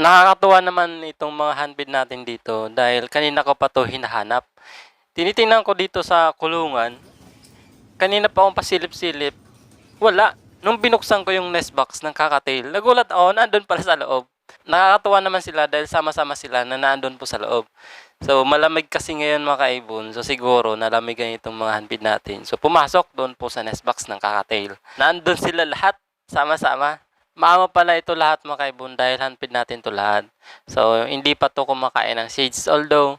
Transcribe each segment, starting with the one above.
Nakakatuwa naman itong mga handbid natin dito dahil kanina ko pa to hinahanap. Tinitingnan ko dito sa kulungan. Kanina pa akong pasilip-silip. Wala. Nung binuksan ko yung nest box ng kakatail, nagulat ako, nandun pala sa loob. Nakakatuwa naman sila dahil sama-sama sila na nandun po sa loob. So, malamig kasi ngayon mga kaibon. So, siguro, nalamigan itong mga handbid natin. So, pumasok doon po sa nest box ng kakatail. Nandun sila lahat, sama-sama. Maama pala ito lahat mga kaibon dahil handpid natin to lahat. So, hindi pa to kumakain ng seeds. Although,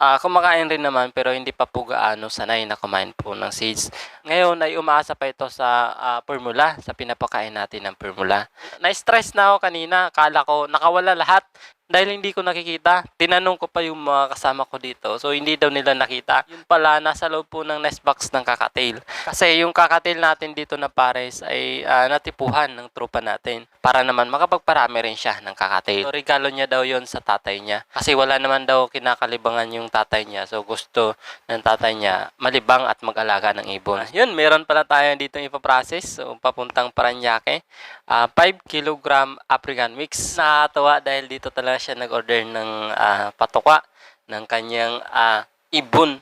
ah kumakain rin naman pero hindi pa po gaano sanay na kumain po ng seeds. Ngayon ay umaasa pa ito sa ah, formula, sa pinapakain natin ng formula. Na-stress na ako kanina, akala ko nakawala lahat dahil hindi ko nakikita. Tinanong ko pa yung mga kasama ko dito. So, hindi daw nila nakita. Yun pala, nasa loob po ng nest box ng kakatail. Kasi yung kakatail natin dito na pares ay ah, natipuhan ng tropa natin. Para naman makapagparami rin siya ng kakatail. So, regalo niya daw yon sa tatay niya. Kasi wala naman daw kinakalibangan yung tatay niya. So, gusto ng tatay niya malibang at mag-alaga ng ibon. Yun, meron pala tayo dito ipaprocess. So, papuntang Paranaque. Ah, 5 kilogram African mix. Nakakatawa dahil dito talaga siya nag-order ng ah, patuka ng kanyang ah, ibon.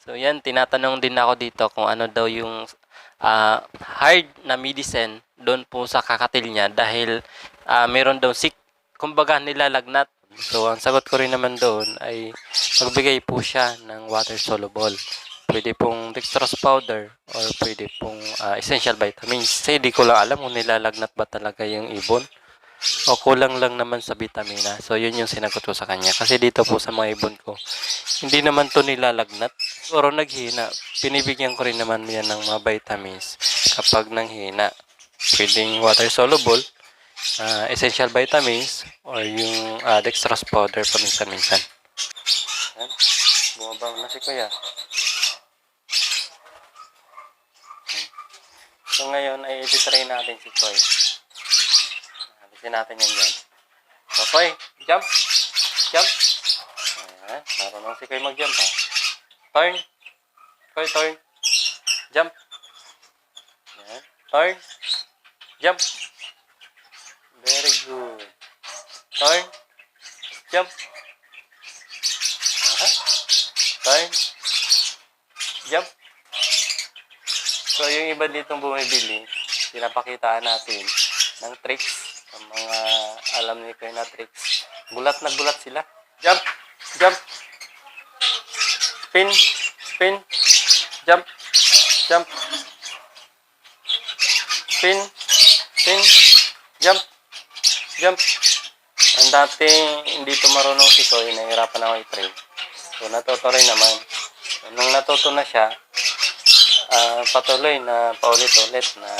So yan, tinatanong din ako dito kung ano daw yung ah, hard na medicine doon po sa kakatil niya dahil ah, meron daw sick, kumbaga nilalagnat. So ang sagot ko rin naman doon ay magbigay po siya ng water soluble. Pwede pong dextrose powder or pwede pong ah, essential vitamins. Kasi di ko lang alam kung nilalagnat ba talaga yung ibon o kulang lang naman sa vitamina. So, yun yung sinagot ko sa kanya. Kasi dito po sa mga ibon ko, hindi naman to nilalagnat. Pero naghina. Pinibigyan ko rin naman yan ng mga vitamins kapag nanghina. Pwedeng water soluble, ah, essential vitamins, or yung uh, dextrose powder paminsan-minsan. Yan. Bumabang na si Kuya. So ngayon ay i-try natin si Koy. Alisin natin yan dyan. So Koy, jump! Jump! Ayan, marunong si Koy mag-jump ha. Turn! Koy, turn! Jump! Ayan, turn! Jump! Very good. Turn! Jump! Aha. Turn! Jump! So, yung iba ditong bumibili, pinapakitaan natin ng tricks, ang mga alam ni Kuya na tricks. Gulat na gulat sila. Jump! Jump! Spin! Spin! Jump! Jump! Spin! Spin! Jump! Jump! Ang dating hindi to marunong si Koy, nahihirapan ako i-train. So, natuto rin naman. Nung natuto na siya, ah, patuloy na paulit-ulit na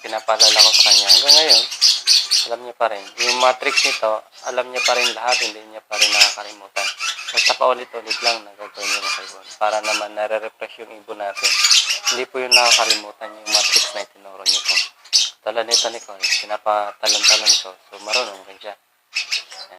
pinapaalala ko sa kanya. Hanggang ngayon, alam niya pa rin. Yung matrix nito, alam niya pa rin lahat, hindi niya pa rin nakakalimutan. Basta paulit-ulit lang na gagawin sa ibon. Para naman nare-refresh yung ibon natin. Hindi po yung nakakalimutan yung matrix na itinuro niyo po. Talon nito ni Coy, pinapatalon-talon ko. So marunong rin siya.